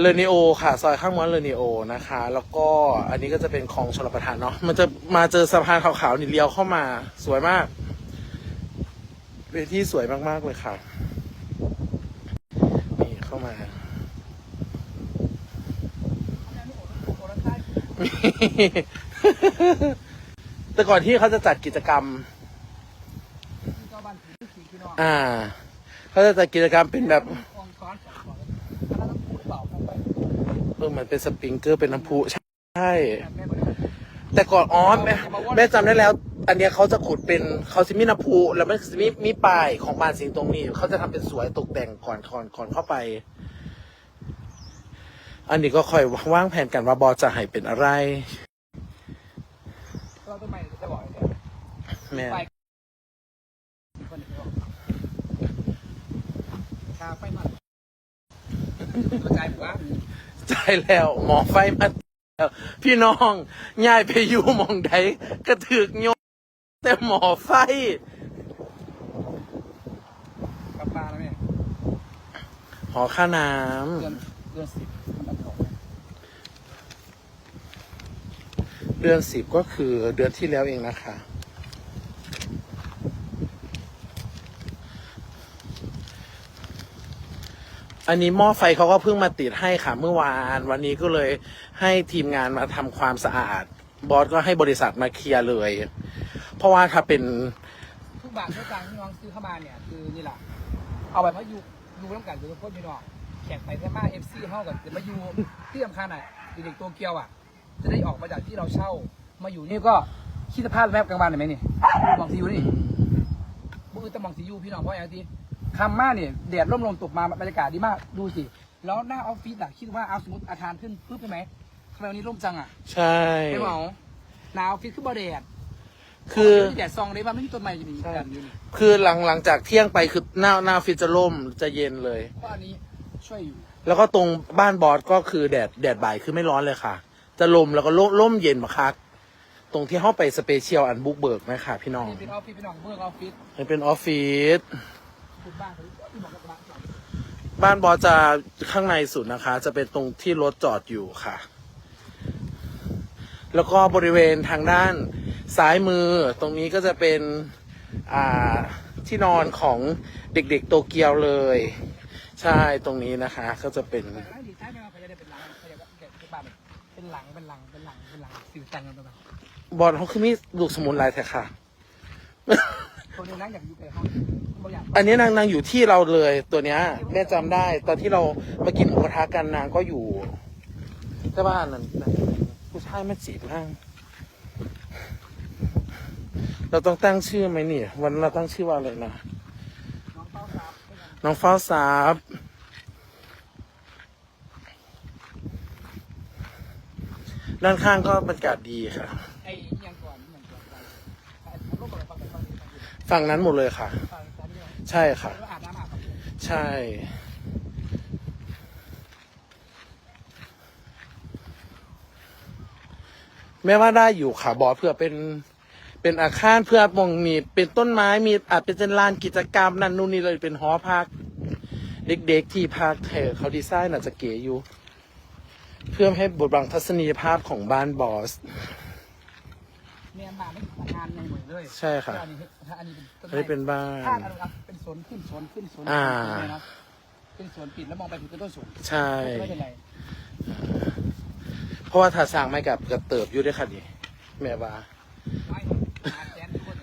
เลนิโอค่ะ ซอยข้างม้วนเลนิโอนะคะ แล้วก็อันนี้ก็จะเป็นของชลประทานเนาะมันจะมาเจอสะพานขาวๆนี่เลี้ยวเข้ามา สวยมากเวทีสวยมากๆเลยค่ะนี่เข้ามาแต่ก่อนที่เขาจะจัดกิจกรรม อ่า เขาจะจัดกิจกรรมเป็นแบบ เออเหมือนเป็นสปริงเกอร์เป็นน้ำพุใช่ แต่ก่อนอ๋อแม่แม่จำได้แล้ว อันเนี้ยเขาจะขุดเป็นเขาจะมีน้ำพุแล้วมันจะมีมีปลายของบานสิงตรงนี้ เขาจะทำเป็นสวยตกแต่งก่อนก่อนก่อนเข้าไป อันนี้ก็ค่อยว่างแผนกันว่าบอจะให้เป็นอะไรเราต้นไม้จะบอกเลยแม่ไปคนเดียวกาไฟมันกระจายผมว่า ใจแล้วหมอไฟมาแล้วพี่น้องย้ายไปอยู่หมองใดกระถึกโยมแต่หมอไฟกับปลาแล้วเนี่ยหอค่าน้เดือนเดือนสิบมันออกำเดือนสิบก็คือเดือนที่แล้วเองนะคะ อันนี้หม้อไฟเขาก็เพิ่งมาติดให้ค่ะเมื่อวาน วันนี้ก็เลยให้ทีมงานมาทำความสะอาด บอสก็ให้บริษัทมาเคลียร์เลย เพราะว่าถ้าเป็นทุกบาททุกตังค์ที่น้องซื้อเข้ามาเนี่ยคือนี่แหละเอาไปเพราะยูยูร่วมกันทุกคนพี่น้องแข่งไปแค่มาเอฟซีเข้ากันแต่มาอยู่ที่สำคัญอะเด็กๆตัวเกียวอะ จะได้ออกมาจากที่เราเช่ามาอยู่นี่ก็คิดสภาพแมพกลางวันเห็นไหมนี่มองซียูนี่มือตะมองซียูพี่น้องเพราะอย่างที่ คำมาเนี่ยแดดร่มลมตกมาบรรยากาศดีมากดูสิ แล้วหน้าออฟฟิศอะคิดว่าเอาสมมติอาคารขึ้นปุ๊บใช่ไหมทำไมวันนี้ร่มจังอะใช่ ไม่เหมาหนาวออฟฟิศคือบอแดดคือแดดซองเลยว่าไม่มีต้นไม้จะมีกันอยู่นี่คือหลังหลังจากเที่ยงไปคือหน้าหน้าฟิตจะล่มจะเย็นเลยเพราะอันนี้ช่วยอยู่ แล้วก็ตรงบ้านบอสก็คือแดดแดดบ่ายคือไม่ร้อนเลยค่ะ จะลมแล้วก็ร่มร่มเย็นมาคักตรงที่เข้าไปสเปเชียลอันบุกเบิกไหมค่ะพี่น้องนี่เป็นออฟฟิศพี่น้องเมืองออฟฟิศมันเป็นออฟฟิศคุณ บ้านบอสจะข้างในสุดนะคะ จะเป็นตรงที่รถจอดอยู่ค่ะ แล้วก็บริเวณทางด้านซ้ายมือตรงนี้ก็จะเป็นที่นอนของเด็กๆโตเกียวเลย ใช่ตรงนี้นะคะ ก็จะเป็นเป็นหลังเป็นบ้านเป็นหลังเป็นหลังเป็นหลังเป็นหลังสื่อตังกันปบอลเขาคือมีลูกสมุนลายแท้ค่ะคนนี้นั่งอยากอยู่ในห้องบาง อย่างอันนี้นางนางอยู่ที่เราเลยตัวเนี้ย แม่จำได้ ตอนที่เรามากินหมูกระทะกันนางก็อยู่แต่บ้านนั้นนางผู้ชายมาจีบนางเราต้องตั้งชื่อไหมนี่วันนั้นเราตั้งชื่อว่าอะไรนะน้องเป้าครับน้องฟ้าสาบด้านข้างก็บรรยากาศดีค่ะ ไอ้ยังก่อนยังก่อนไปรูปอะไรฟังไปฟังฝั่งนั้นหมดเลยค่ะ ฟังฟังนี่ ใช่ค่ะ อาบน้ำอาบใช่ แม้ว่าได้อยู่ค่ะบอเพื่อเป็นเป็นอาคารเพื่อมองมีเป็นต้นไม้มีอาจเป็นลานกิจกรรมนั่นนู่นนี่เลยเป็นหอพัก เด็กๆที่พักเธอเขาดีไซน์น่าจะเก๋อยู่ เพื่อให้บทบังทัศนียภาพของบ้านบอส เมียนมาไม่งานในหมดเลยใช่ค่ะ อันนี้ถ้าอันนี้เป็นอันนี้เป็นบ้าน ถ้าอันนี้เป็นสวนขึ้นสวนขึ้นสวนอ่าเป็นสวนปิดแล้วมองไปถึงต้นสนใช่ ไม่เป็นไรเพราะว่าถ้าสร้างไม่กับกระเติบอยู่ด้วยค่ะดิแม่ว่า ไม่หาแสนทุกคน